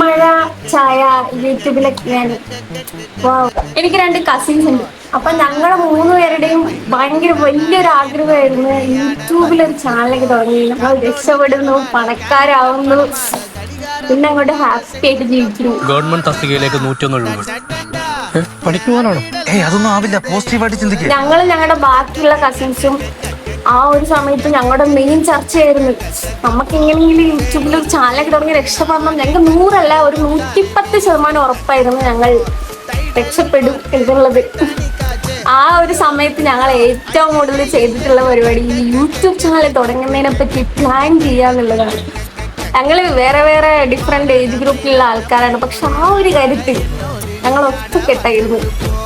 മഴ ചായ യൂട്യൂബിലൊക്കെ ഞാൻ എനിക്ക് രണ്ട് കസിൻസ് ഉണ്ട്. അപ്പൊ ഞങ്ങളെ മൂന്ന് പേരുടെയും ഭയങ്കര വലിയൊരു ആഗ്രഹമായിരുന്നു. യൂട്യൂബിൽ ഒരു ചാനലൊക്കെ തുടങ്ങി. നമ്മൾ രക്ഷപ്പെടുന്നു പണക്കാരാവുന്നു. പിന്നെ അങ്ങോട്ട് ഹാപ്പി ആയിട്ട് ജീവിക്കുന്നു. ഗവൺമെന്റ് തസ്തികയിലേക്ക് നൂറ്റൊന്ന് ഏയ് അതൊന്നും ആവില്ല. പോസിറ്റീവായിട്ട് ചിന്തിക്കുക ഞങ്ങൾ ഞങ്ങളുടെ ബാക്കിയുള്ള കസിൻസും ആ ഒരു സമയത്ത് ഞങ്ങളുടെ മെയിൻ ചർച്ചയായിരുന്നു. നമുക്ക് എങ്ങനെയെങ്കിലും യൂട്യൂബിൽ ഒരു ചാനലൊക്കെ തുടങ്ങി രക്ഷപ്പെടണം. ഞങ്ങൾക്ക് നൂറല്ല ഒരു നൂറ്റിപ്പത്ത് ശതമാനം ഉറപ്പായിരുന്നു ഞങ്ങൾ രക്ഷപ്പെടും എന്നുള്ളത്. ആ ഒരു സമയത്ത് ഞങ്ങൾ ഏറ്റവും കൂടുതൽ ചെയ്തിട്ടുള്ള പരിപാടി ഈ യൂട്യൂബ് ചാനൽ തുടങ്ങുന്നതിനെ പറ്റി പ്ലാൻ ചെയ്യുക എന്നുള്ളതാണ്. ഞങ്ങൾ വേറെ വേറെ ഡിഫറെന്റ് ഏജ് ഗ്രൂപ്പിലുള്ള ആൾക്കാരാണ്. പക്ഷെ ആ ഒരു കാര്യത്തിൽ ഞങ്ങൾ ഒറ്റക്കെട്ടായിരുന്നു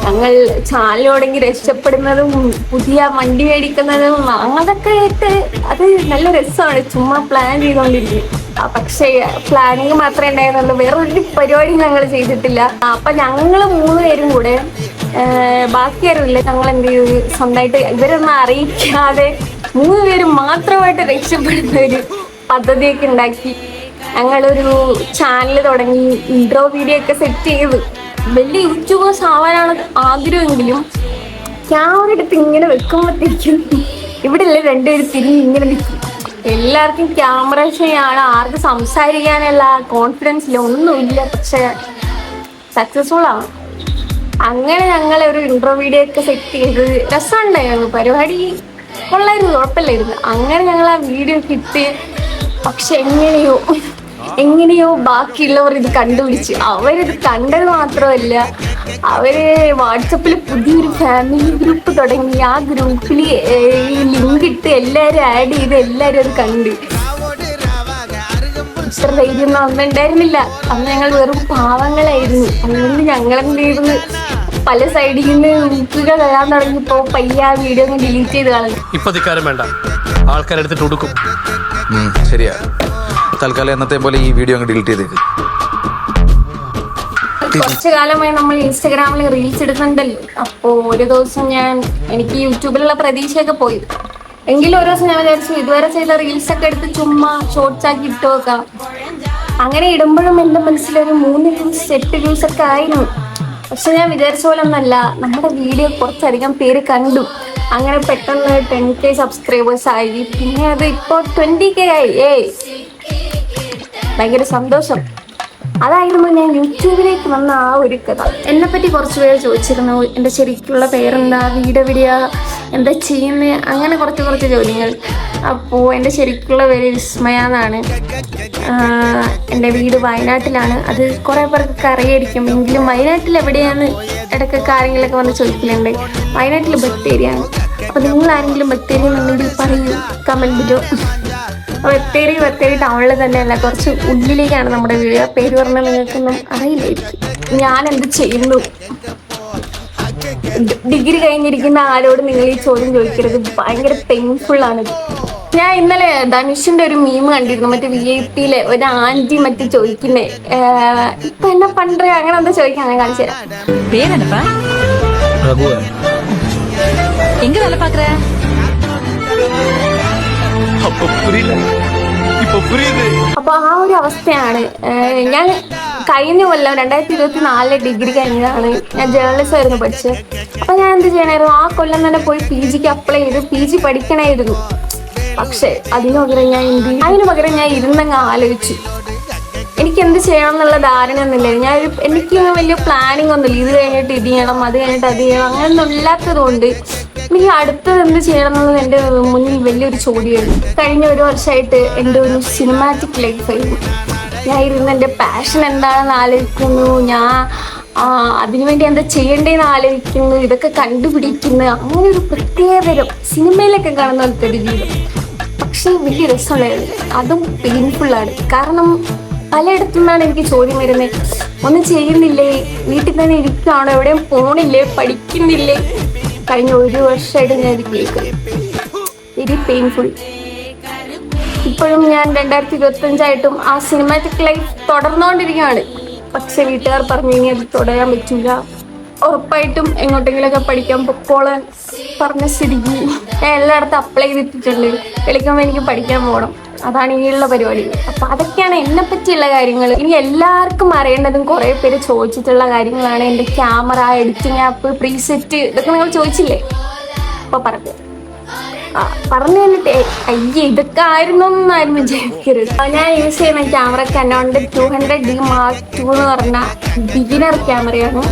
ഞങ്ങൾ ചാലിലോടെങ്കിൽ രക്ഷപ്പെടുന്നതും പുതിയ വണ്ടി മേടിക്കുന്നതും അങ്ങനൊക്കെ ആയിട്ട് അത് നല്ല രസമാണ്. ചുമ്മാ പ്ലാൻ ചെയ്തുകൊണ്ടിരിക്കും പക്ഷേ പ്ലാനിങ് മാത്രമേ ഉണ്ടായിരുന്നുള്ളൂ. വേറൊരു പരിപാടി ഞങ്ങൾ ചെയ്തിട്ടില്ല. അപ്പൊ ഞങ്ങൾ മൂന്ന് പേരും കൂടെ ബാക്കിയാരുമില്ല. ഞങ്ങൾ എന്ത് ചെയ്തു? സ്വന്തമായിട്ട് ഇവരൊന്നും അറിയിക്കാതെ മൂന്ന് പേരും മാത്രമായിട്ട് രക്ഷപ്പെടുന്ന ഒരു പദ്ധതിയൊക്കെ ഉണ്ടാക്കി. ഞങ്ങളൊരു ചാനൽ തുടങ്ങി ഇൻട്രോ വീഡിയോ ഒക്കെ സെറ്റ് ചെയ്തു. വലിയ യൂട്യൂബേഴ്സ് ആവാനാണ് ആഗ്രഹമെങ്കിലും ക്യാമറ എടുത്ത് ഇങ്ങനെ വെക്കുമ്പോഴത്തേക്കും ഇവിടെ അല്ലേ രണ്ടുപേരും തിരിഞ്ഞ് ഇങ്ങനെ നിൽക്കും. എല്ലാവർക്കും ക്യാമറ ചെയ്യാണ് ആർക്കും സംസാരിക്കാനുള്ള കോൺഫിഡൻസ് ഇല്ല. ഒന്നുമില്ല. പക്ഷെ സക്സസ്ഫുൾ ആണ്. അങ്ങനെ ഞങ്ങൾ ഒരു ഇൻട്രോ വീഡിയോ ഒക്കെ സെറ്റ് ചെയ്ത് രസമുണ്ടായിരുന്നു പരിപാടി കൊള്ളായിരുന്നു. കുഴപ്പമില്ലായിരുന്നു അങ്ങനെ ഞങ്ങൾ ആ വീഡിയോ കിട്ടി പക്ഷെ എങ്ങനെയോ എങ്ങനെയോ ബാക്കിയുള്ളവർ ഇത് കണ്ടുപിടിച്ച്. അവരിത് കണ്ടത് മാത്രമല്ല അവർ വാട്സപ്പിൽ പുതിയൊരു ഫാമിലി ഗ്രൂപ്പ് തുടങ്ങി. ആ ഗ്രൂപ്പിൽ ഈ ലിങ്ക് ഇട്ട് എല്ലാവരും ആഡ് ചെയ്ത് എല്ലാവരും അത് കണ്ട്. ഇത്ര ധൈര്യം അന്ന് ഉണ്ടായിരുന്നില്ല. അന്ന് ഞങ്ങൾ വെറും പാവങ്ങളായിരുന്നു. അതുകൊണ്ട് ഞങ്ങൾ എന്ത് പല സൈഡിൽ നിന്ന് വീക്കുകൾ വരാൻ തുടങ്ങിയപ്പോ പയ്യ ആ വീഡിയോ ഒന്ന് ഡിലീറ്റ് ചെയ്ത് കളഞ്ഞു. ഇപ്പൊ ധിക്കാരം വേണ്ട. ആൾക്കാരെടുത്തിട്ട് കൊടുക്കും ശരിയാ. തൽക്കാലം എന്നത്തെ പോലെ ഈ വീഡിയോ അങ്ങ് ഡിലീറ്റ് ചെയ്തേക്ക്. കുറച്ചു കാലമായി നമ്മൾ ഇൻസ്റ്റഗ്രാമിൽ റീൽസ് ഇടുന്നുണ്ടല്ലോ. അപ്പോ ഒരു ദിവസം ഞാൻ എനിക്ക് യൂട്യൂബിലുള്ള പ്രതീക്ഷയൊക്കെ പോയി. എങ്കിലും ഒരു ദിവസം ഞാൻ വിചാരിച്ചു ഇതുവരെ ചെയ്ത റീൽസ് ഒക്കെ എടുത്ത് ചുമ്മാ ഷോർട്സ് ആക്കി ഇട്ട് വെക്കാം. അങ്ങനെ ഇടുമ്പോഴും എന്റെ മനസ്സിലൊരു മൂന്ന് വ്യൂസ് എട്ട് വ്യൂസ് ഒക്കെ ആയിരുന്നു. പക്ഷെ ഞാൻ വിചാരിച്ച പോലെ ഒന്നല്ല നമ്മുടെ വീഡിയോ കുറച്ചധികം പേര് കണ്ടു. അങ്ങനെ പെട്ടെന്ന് ടെൻ കെ സബ്സ്ക്രൈബേഴ്സ് ആയി. പിന്നെ അത് ഇപ്പോൾ ട്വന്റി കെ ആയി. ഏയ്. ഭയങ്കര സന്തോഷം. അതായിരുന്നു ഞാൻ യൂട്യൂബിലേക്ക് വന്ന ആ ഒരു കഥ. എന്നെ പറ്റി കുറച്ച് പേര് ചോദിച്ചിരുന്നു എന്റെ ശരിക്കുള്ള പേരെന്താ വീട് എവിടെയാ എന്താ ചെയ്യുന്നത് അങ്ങനെ കുറച്ച് കുറച്ച് ജോലികൾ അപ്പോൾ എന്റെ ശരിക്കുള്ള പേര് വിസ്മയ എന്നാണ്. എന്റെ വീട് വയനാട്ടിലാണ്. അത് കുറേ പേർക്ക് അറിയായിരിക്കും. എങ്കിലും വയനാട്ടിൽ എവിടെയാണ് ഇടയ്ക്കൊക്കെ കാര്യങ്ങളൊക്കെ വന്ന് ചോദിക്കലുണ്ട്? വയനാട്ടിൽ ബത്തേരിയാണ്. അപ്പോൾ നിങ്ങൾ ആരെങ്കിലും ബത്തേരി എന്നുണ്ടെങ്കിൽ പറയൂ കമന്റിലോ ബത്തേരി ബത്തേരി ടൗണിൽ തന്നെയല്ല കുറച്ച് ഉള്ളിലേക്കാണ് നമ്മുടെ വീട്. പേര് പറഞ്ഞാൽ നിങ്ങൾക്കൊന്നും അറിയില്ലായിരിക്കും. ഞാൻ എന്ത് ചെയ്യുന്നു? ഡിഗ്രി കഴിഞ്ഞിരിക്കുന്ന ആരോട് നിങ്ങൾ ഈ ചോദ്യം ചോദിക്കരുത്. ഭയങ്കര പെയിൻഫുൾ ആണ്. ഞാൻ ഇന്നലെ ധനുഷിന്റെ ഒരു മീം കണ്ടിരുന്നു. മറ്റേ വി ഐ പിയിലെ ഒരു ആന്റി മറ്റേ ചോദിക്കുന്നേ. ഇപ്പൊ എന്നെ പണ്ടേ അങ്ങനെ എന്താ ചോദിക്കാൻ? ഞാൻ കാണിച്ചു തരാം. பேர் என்னப்பா രഘുവൻ எங்க வேலை பாக்குற അപ്പൊ പുരിയില്ല ഇപ്പൊ പുരിയുത് അപ്പൊ ആ ഒരു അവസ്ഥയാണ് ഏഹ് ഞാൻ കഴിഞ്ഞ കൊല്ലം രണ്ടായിരത്തി ഇരുപത്തി നാലിലെ ഡിഗ്രി കഴിഞ്ഞതാണ് ഞാൻ ജേർണലിസം ആയിരുന്നു പഠിച്ചത് അപ്പൊ ഞാൻ എന്ത് ചെയ്യണമായിരുന്നു ആ കൊല്ലം തന്നെ പോയി പി ജിക്ക് അപ്ലൈ ചെയ്ത് പി ജി പഠിക്കണമായിരുന്നു പക്ഷെ അതിന് പകരം ഞാൻ എന്ത് ചെയ്തു? അതിന് പകരം ഞാൻ ഇരുന്നങ്ങ് ആലോചിച്ചു എനിക്ക് എന്ത് ചെയ്യണം എന്നുള്ള ധാരണ ഒന്നുമില്ല ഞാൻ ഒരു എനിക്ക് വലിയ പ്ലാനിങ് ഒന്നുമില്ല ഇത് കഴിഞ്ഞിട്ട് ഇത് ചെയ്യണം അത് കഴിഞ്ഞിട്ട് അത് ചെയ്യണം അങ്ങനെയൊന്നും ഇല്ലാത്തത് എനിക്ക് അടുത്തത് എന്ത് ചെയ്യണം എന്നുള്ളത് എന്റെ മുന്നിൽ വലിയൊരു ചോദ്യമായിരുന്നു കഴിഞ്ഞ ഒരു വർഷമായിട്ട് എന്റെ ഒരു സിനിമാറ്റിക് ലൈഫായിരുന്നു ഞാൻ ഇരുന്ന് എന്റെ പാഷൻ എന്താണെന്ന് ആലോചിക്കുന്നു. ഞാൻ അതിനുവേണ്ടി എന്താ ചെയ്യേണ്ടതെന്ന് ആലോചിക്കുന്നു. ഇതൊക്കെ കണ്ടുപിടിക്കുന്നു. അങ്ങനെ ഒരു പ്രത്യേകതരം സിനിമയിലൊക്കെ കാണുന്ന പോലത്തെ ഒരു ജീവിതം. പക്ഷേ വലിയ രസമുള്ള അതും പെയിൻഫുള്ളാണ് കാരണം പലയിടത്തു നിന്നാണ് എനിക്ക് ചോദ്യം വരുന്നത്. ഒന്നും ചെയ്യുന്നില്ലേ? വീട്ടിൽ തന്നെ ഇരിക്കുകയാണോ എവിടെയും പോണില്ലേ? പഠിക്കുന്നില്ലേ? കഴിഞ്ഞ ഒരു വർഷമായിട്ട് ഞാൻ ഇത് കേൾക്കും വെരി പെയിൻഫുൾ ഇപ്പോഴും ഞാൻ രണ്ടായിരത്തി ഇരുപത്തി അഞ്ചായിട്ടും ആ സിനിമാറ്റിക് ലൈഫ് തുടർന്നുകൊണ്ടിരിക്കുകയാണ്. പക്ഷെ വീട്ടുകാർ പറഞ്ഞു ഇനി അത് തുടരാൻ പറ്റില്ല. ഉറപ്പായിട്ടും എങ്ങോട്ടെങ്കിലൊക്കെ പഠിക്കാൻ പൊക്കോളാൻ പറഞ്ഞ സ്ഥിതിക്ക് ഞാൻ എല്ലായിടത്തും അപ്ലൈ ചെയ്തിട്ടുണ്ട്. കളിക്കുമ്പോൾ എനിക്ക് പഠിക്കാൻ പോകണം. അതാണ് ഇനിയുള്ള പരിപാടി. അപ്പൊ അതൊക്കെയാണ് എന്നെ പറ്റിയുള്ള കാര്യങ്ങൾ ഇനി എല്ലാവർക്കും അറിയേണ്ടതും കുറെ പേര് ചോദിച്ചിട്ടുള്ള കാര്യങ്ങളാണ്. എന്റെ ക്യാമറ എഡിറ്റിംഗ് ആപ്പ് പ്രീസെറ്റ് ഇതൊക്കെ നിങ്ങൾ ചോദിച്ചില്ലേ? അപ്പൊ പറഞ്ഞു. ആ, പറഞ്ഞു തന്നിട്ട് അയ്യേ ഇതൊക്കെ ആയിരുന്നു എന്നായിരുന്നു വിചാരിക്കരുത് ഞാൻ യൂസ് ചെയ്യുന്ന camera Canon two hundred D mark two എന്ന് പറഞ്ഞ ബിഗിനർ ക്യാമറയാണ്.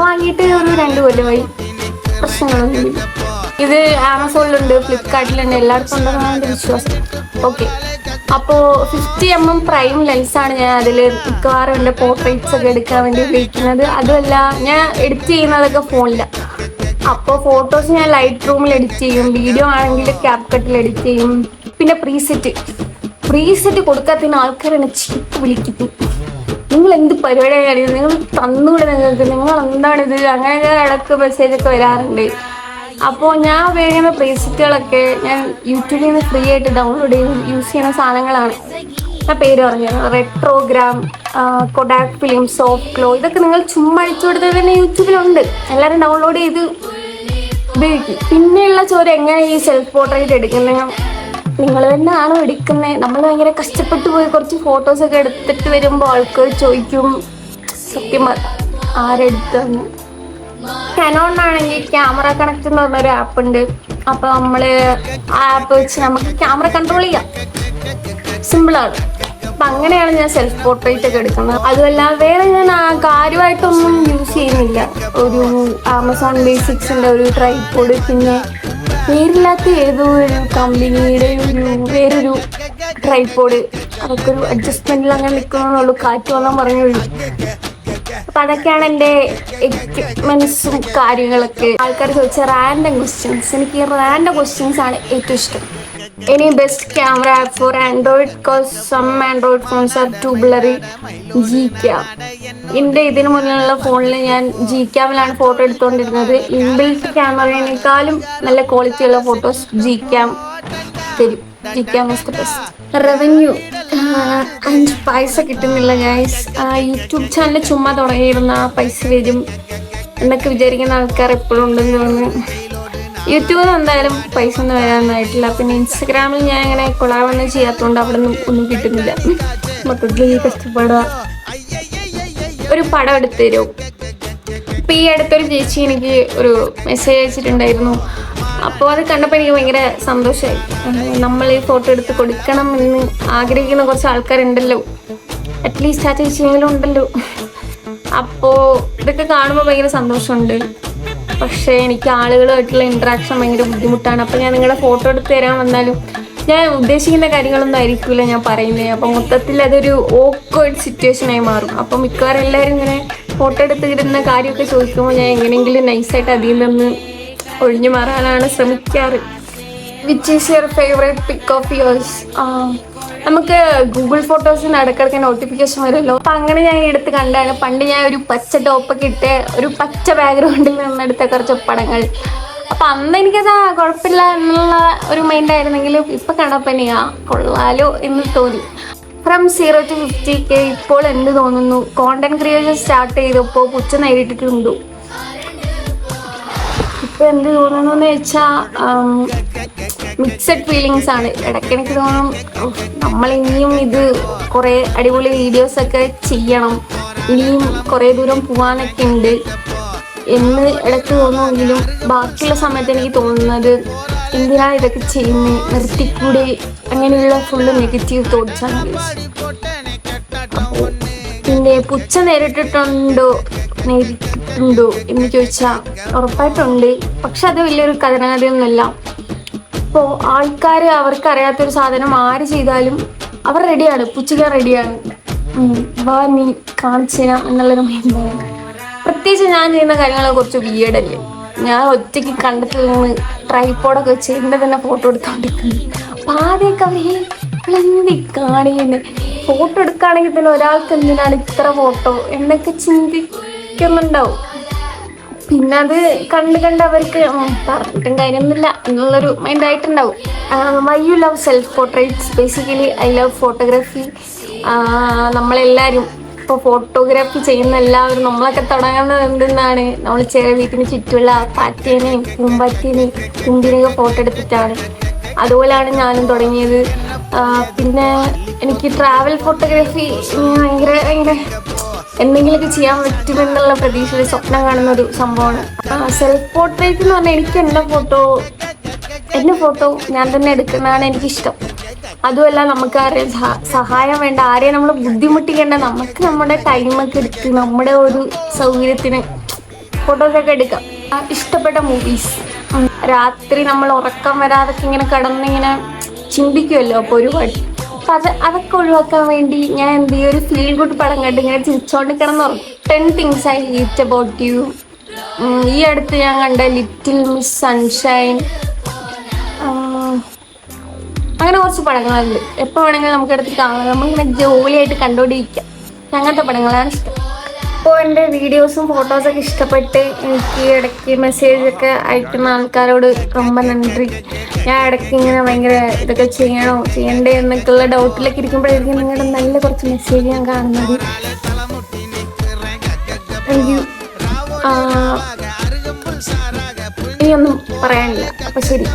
വാങ്ങിയിട്ട് ഒരു രണ്ട് കൊല്ലമായി. പ്രശ്നങ്ങളൊന്നുമില്ല. ഇത് ആമസോണിലുണ്ട് ഫ്ലിപ്കാർട്ടിലുണ്ട് എല്ലായിടത്തും ഉണ്ടെന്നാണ് എന്റെ വിശ്വാസം ഓക്കെ അപ്പോൾ ഫിഫ്റ്റി എം എം പ്രൈം ലെൻസാണ് ഞാൻ അതിൽ മിക്കവാറും എന്റെ പോർട്രേറ്റ്സ് ഒക്കെ എടുക്കാൻ വേണ്ടി ഉപയോഗിക്കുന്നത്. അതുമല്ല ഞാൻ എഡിറ്റ് ചെയ്യുന്നതൊക്കെ ഫോണിലാണ് അപ്പോൾ ഫോട്ടോസ് ഞാൻ ലൈറ്റ് റൂമിൽ എഡിറ്റ് ചെയ്യും വീഡിയോ ആണെങ്കിൽ ക്യാപ്കട്ടിൽ എഡിറ്റ് ചെയ്യും. പിന്നെ പ്രീസെറ്റ് പ്രീസെറ്റ് കൊടുക്കാത്തതിന് ആൾക്കാർ എന്നെ ചീപ്പ് വിളിക്കുന്നു നിങ്ങൾ എന്ത് പരിപാടിയാണ്? നിങ്ങൾ തന്നുകൂടെ നിങ്ങൾക്ക്? നിങ്ങൾ എന്താണിത് അങ്ങനെ ഇടയ്ക്ക് മെസ്സേജ് ഒക്കെ വരാറുണ്ട്. അപ്പോൾ ഞാൻ ഉപയോഗിക്കുന്ന പ്രീസെറ്റുകളൊക്കെ ഞാൻ യൂട്യൂബിൽ നിന്ന് ഫ്രീ ആയിട്ട് ഡൗൺലോഡ് ചെയ്ത് യൂസ് ചെയ്യുന്ന സാധനങ്ങളാണ്. ഞാൻ പേര് പറഞ്ഞത് റെട്രോഗ്രാം കൊഡാക് ഫിലിം സോഫ്റ്റ് ക്ലോ ഇതൊക്കെ നിങ്ങൾ ചുമ്മാ അടിച്ചു കൊടുത്തത് തന്നെ യൂട്യൂബിലുണ്ട്. എല്ലാവരും ഡൗൺലോഡ് ചെയ്ത് ഉപയോഗിക്കും. പിന്നെയുള്ള ചോദ്യം എങ്ങനെ ഈ സെൽഫ് പോർട്രേറ്റ് എടുക്കുന്നത്? നിങ്ങൾ തന്നെയാണോ എടുക്കുന്നത്? നമ്മൾ ഭയങ്കര കഷ്ടപ്പെട്ട് പോയി കുറച്ച് ഫോട്ടോസൊക്കെ എടുത്തിട്ട് വരുമ്പോൾ ആൾക്കാർ ചോദിക്കും സത്യം ആരെടുത്തു കനോണിനാണെങ്കിൽ ക്യാമറ കണക്ട് എന്ന് പറഞ്ഞൊരു ആപ്പ് ഉണ്ട്. അപ്പൊ നമ്മൾ ആ ആപ്പ് വെച്ച് നമുക്ക് ക്യാമറ കൺട്രോൾ ചെയ്യാം. സിമ്പിളാണ് അപ്പൊ അങ്ങനെയാണ് ഞാൻ സെൽഫ് പോർട്രേറ്റ് ഒക്കെ എടുക്കുന്നത്. അതുമല്ല വേറെ ഞാൻ കാര്യമായിട്ടൊന്നും യൂസ് ചെയ്യുന്നില്ല. ഒരു ആമസോൺ ബേസിക്സിന്റെ ഒരു ട്രൈപോഡ് പിന്നെ പേരില്ലാത്ത ഏതോ ഒരു കമ്പനിയുടെ ഒരു വേറൊരു ട്രൈപോഡ് അതൊക്കെ ഒരു അഡ്ജസ്റ്റ്മെന്റിൽ അങ്ങനെ നിൽക്കണമെന്നുള്ളൂ കാറ്റ് വന്നാൽ പറഞ്ഞു അപ്പൊ അതൊക്കെയാണ് എന്റെ എക്യുപ്മെന്റ്സും കാര്യങ്ങളൊക്കെ. ആൾക്കാർ ചോദിച്ച റാൻഡം ക്വസ്റ്റ്യൻസ് എനിക്ക് റാൻഡം ക്വസ്റ്റ്യൻസ് ആണ് ഏറ്റവും ഇഷ്ടം. ഇനി best camera app for Android some Android phones are too blurry G cam എന്റെ ഇതിന് മുന്നിലുള്ള ഫോണിൽ ഞാൻ ജി ക്യാമിലാണ് ഫോട്ടോ എടുത്തുകൊണ്ടിരുന്നത് ഇൻബിൽറ്റ് ക്യാമറയേക്കാളും നല്ല ക്വാളിറ്റിയുള്ള ഫോട്ടോസ് ജി ക്യാം തരും. ദ ബെസ്റ്റ് റവന്യൂ അഞ്ച് പൈസ കിട്ടുന്നില്ല ഗൈസ് യൂട്യൂബ് ചാനൽ ചുമ്മാ തുടങ്ങിയിരുന്ന പൈസ വരും. എന്നൊക്കെ വിചാരിക്കുന്ന ആൾക്കാർ എപ്പോഴും ഉണ്ടെന്ന് തോന്നുന്നു. യൂട്യൂബിൽ എന്തായാലും പൈസ ഒന്നും വരാനായിട്ടില്ല. പിന്നെ ഇൻസ്റ്റഗ്രാമിൽ ഞാൻ ഇങ്ങനെ കൊളാവൊന്നും ചെയ്യാത്തതുകൊണ്ട് അവിടെ നിന്നും ഒന്നും കിട്ടുന്നില്ല. മൊത്തത്തിൽ കഷ്ടപ്പെടുക ഒരു പടം എടുത്തു തരുമോ ഇപ്പൊ ഈ അടുത്തൊരു ചേച്ചി എനിക്ക് ഒരു മെസ്സേജ് അയച്ചിട്ടുണ്ടായിരുന്നു. അപ്പോൾ അത് കണ്ടപ്പോൾ എനിക്ക് ഭയങ്കര സന്തോഷമായി നമ്മൾ ഈ ഫോട്ടോ എടുത്ത് കൊടുക്കണം എന്ന് ആഗ്രഹിക്കുന്ന കുറച്ച് ആൾക്കാരുണ്ടല്ലോ. അറ്റ്ലീസ്റ്റ് ആ ചേച്ചിയെങ്കിലും ഉണ്ടല്ലോ. അപ്പോൾ ഇതൊക്കെ കാണുമ്പോൾ ഭയങ്കര സന്തോഷമുണ്ട്. പക്ഷേ എനിക്ക് ആളുകളുമായിട്ടുള്ള ഇൻട്രാക്ഷൻ ഭയങ്കര ബുദ്ധിമുട്ടാണ്. അപ്പോൾ ഞാൻ നിങ്ങളുടെ ഫോട്ടോ എടുത്ത് തരാൻ വന്നാലും ഞാൻ ഉദ്ദേശിക്കുന്ന കാര്യങ്ങളൊന്നും ആയിരിക്കില്ല ഞാൻ പറയുന്നത് അപ്പം മൊത്തത്തിൽ അതൊരു ഓക്വേർഡ് സിറ്റുവേഷനായി മാറും. അപ്പം മിക്കവാറും എല്ലാവരും ഇങ്ങനെ ഫോട്ടോ എടുത്ത് ഇടുന്ന കാര്യമൊക്കെ ചോദിക്കുമ്പോൾ ഞാൻ എങ്ങനെയെങ്കിലും നൈസായിട്ട് അതിൽ നിന്ന് ഒഴിഞ്ഞു മാറാനാണ് ശ്രമിക്കാറ്. Which is your favourite pick of yours നമുക്ക് ഗൂഗിൾ ഫോട്ടോസിന് ഇടയ്ക്കിടയ്ക്ക് നോട്ടിഫിക്കേഷൻ വരുമല്ലോ. അപ്പം അങ്ങനെ ഞാൻ എടുത്ത് കണ്ടാണ്. പണ്ട് ഞാൻ ഒരു പച്ച ടോപ്പൊക്കെ ഇട്ട് ഒരു പച്ച ബാക്ക്ഗ്രൗണ്ടിൽ നിന്നെടുത്ത കുറച്ച് പടങ്ങൾ. അപ്പം അന്ന് എനിക്കത് കുഴപ്പമില്ല എന്നുള്ള ഒരു മൈൻഡ് ആയിരുന്നെങ്കിലും ഇപ്പൊ കണ്ടപ്പോ എനിക്ക് ആ കൊള്ളാലോ എന്ന് തോന്നി. From zero to fifty K ഇപ്പോൾ എന്ത് തോന്നുന്നു? കോണ്ടന്റ് ക്രിയേഷൻ സ്റ്റാർട്ട് ചെയ്തപ്പോൾ പുച്ച നേരിട്ടിട്ടുണ്ടോ. ഇപ്പൊ എന്ത് തോന്നുന്നു വെച്ചാ മിക്സഡ് ഫീലിങ്സ് ആണ്. ഇടയ്ക്ക് എനിക്ക് തോന്നും നമ്മൾ ഇനിയും ഇത് കുറെ അടിപൊളി വീഡിയോസ് ഒക്കെ ചെയ്യണം. ഇനിയും കുറെ ദൂരം പോവാനൊക്കെ ഉണ്ട്. എന്ന് ഇടയ്ക്ക് തോന്നുമെങ്കിലും ബാക്കിയുള്ള സമയത്ത് എനിക്ക് തോന്നുന്നത് എന്തിനാണ് ഇതൊക്കെ ചെയ്യുന്നത് നിർത്തിക്കൂടെ? അങ്ങനെയുള്ള ഫുള്ള് നെഗറ്റീവ് തോട്ട്സ് ആണ്. അപ്പോൾ പിന്നെ പുച്ഛ നേരിട്ടിട്ടുണ്ടോ? നേരിട്ടിട്ടുണ്ടോ എന്ന് ചോദിച്ചാൽ ഉറപ്പായിട്ടുണ്ട്. പക്ഷെ അത് വലിയൊരു കഥനകഥയൊന്നുമല്ല. ഇപ്പോൾ ആൾക്കാർ അവർക്ക് അറിയാത്തൊരു സാധനം ആര് ചെയ്താലും അവർ റെഡിയാണ് പുച്ഛിക്കാൻ റെഡിയാണ് വാ നീ കാണിച്ചു തരാം എന്നുള്ളൊരു മൈൻഡാണ് പ്രത്യേകിച്ച് ഞാൻ ചെയ്യുന്ന കാര്യങ്ങളെ കുറച്ച് വീടല്ലേ ഞാൻ ഒറ്റയ്ക്ക് കണ്ടത്തിൽ നിന്ന് ട്രൈപ്പോഡൊക്കെ വെച്ച് എന്റെ തന്നെ ഫോട്ടോ എടുത്തോണ്ടിരിക്കുന്നു. അപ്പം ആദ്യമൊക്കെ അവരെ എന്തി കാണിക്കുന്നത് ഫോട്ടോ എടുക്കുകയാണെങ്കിൽ തന്നെ ഒരാൾക്ക് എന്തിനാണ് ഇത്ര ഫോട്ടോ എന്നൊക്കെ ചിന്തിക്കുന്നുണ്ടാവും പിന്നെ അത് കണ്ട് കണ്ട് അവർക്ക് പറഞ്ഞിട്ടും കാര്യമൊന്നുമില്ല എന്നുള്ളൊരു മൈൻഡ് ആയിട്ടുണ്ടാവും. Why you love self portraits basically I love photography നമ്മളെല്ലാവരും ഇപ്പോൾ ഫോട്ടോഗ്രാഫി ചെയ്യുന്ന എല്ലാവരും നമ്മളൊക്കെ തുടങ്ങുന്നത് എന്തെന്നാണ്? നമ്മൾ ചെറിയ വീട്ടിന് ചുറ്റുമുള്ള പാറ്റേനെയും പൂമ്പാറ്റേനെയും കുമ്പിനെയൊക്കെ ഫോട്ടോ എടുത്തിട്ടാണ്. അതുപോലെയാണ് ഞാനും തുടങ്ങിയത്. പിന്നെ എനിക്ക് ട്രാവൽ ഫോട്ടോഗ്രാഫി ഭയങ്കര ഭയങ്കര എന്തെങ്കിലുമൊക്കെ ചെയ്യാൻ പറ്റുമെന്നുള്ള പ്രതീക്ഷയിൽ സ്വപ്നം കാണുന്ന ഒരു സംഭവമാണ് സെൽഫ് പോർട്രേറ്റ് എന്ന് പറഞ്ഞാൽ എനിക്ക് എന്റെ ഫോട്ടോ എന്റെ ഫോട്ടോ ഞാൻ തന്നെ എടുക്കുന്നതാണ് എനിക്കിഷ്ടം. അതുമല്ല നമുക്ക് ആരെയും സഹായം വേണ്ട ആരെയും നമ്മൾ ബുദ്ധിമുട്ടിക്കേണ്ട നമുക്ക് നമ്മുടെ ടൈമൊക്കെ എടുത്ത് നമ്മുടെ ഒരു സൗകര്യത്തിന് ഫോട്ടോസൊക്കെ എടുക്കാം. ഇഷ്ടപ്പെട്ട മൂവീസ് രാത്രി നമ്മൾ ഉറക്കം വരാതൊക്കെ ഇങ്ങനെ കിടന്നിങ്ങനെ ചിന്തിക്കുമല്ലോ അപ്പോൾ ഒരുപാട് അപ്പം അത് അതൊക്കെ ഒഴിവാക്കാൻ വേണ്ടി ഞാൻ എന്ത് ചെയ്യും? ഒരു ഫീൽ ഗുഡ് പടം കണ്ട് ഇങ്ങനെ ചിരിച്ചോണ്ട് കിടന്നു ten things I hate about you ഈ അടുത്ത് ഞാൻ കണ്ട ലിറ്റിൽ മിസ് സൺഷൈൻ അങ്ങനെ കുറച്ച് പടങ്ങളുണ്ട്. എപ്പോൾ വേണമെങ്കിലും നമുക്ക് എടുത്ത് കാണാം. നമ്മളിങ്ങനെ ജോലിയായിട്ട് കണ്ടുകൊണ്ടിരിക്കാം. അങ്ങനത്തെ പടങ്ങളാണ് ഇഷ്ടം. അപ്പോൾ എന്റെ വീഡിയോസും ഫോട്ടോസൊക്കെ ഇഷ്ടപ്പെട്ട് എനിക്ക് ഇടയ്ക്ക് മെസ്സേജൊക്കെ അയക്കുന്ന ആൾക്കാരോട് റൊമ്പ നന്ദി. ഞാൻ ഇടയ്ക്ക് ഇങ്ങനെ ഭയങ്കര ഇതൊക്കെ ചെയ്യണോ ചെയ്യണ്ടേ എന്നൊക്കെയുള്ള ഡൗട്ടിലൊക്കെ ഇരിക്കുമ്പോഴായിരിക്കും നിങ്ങളുടെ നല്ല കുറച്ച് മെസ്സേജ് ഞാൻ കാണുന്നത്. താങ്ക് യു ഇനിയൊന്നും പറയാനില്ല. അപ്പം ശരി.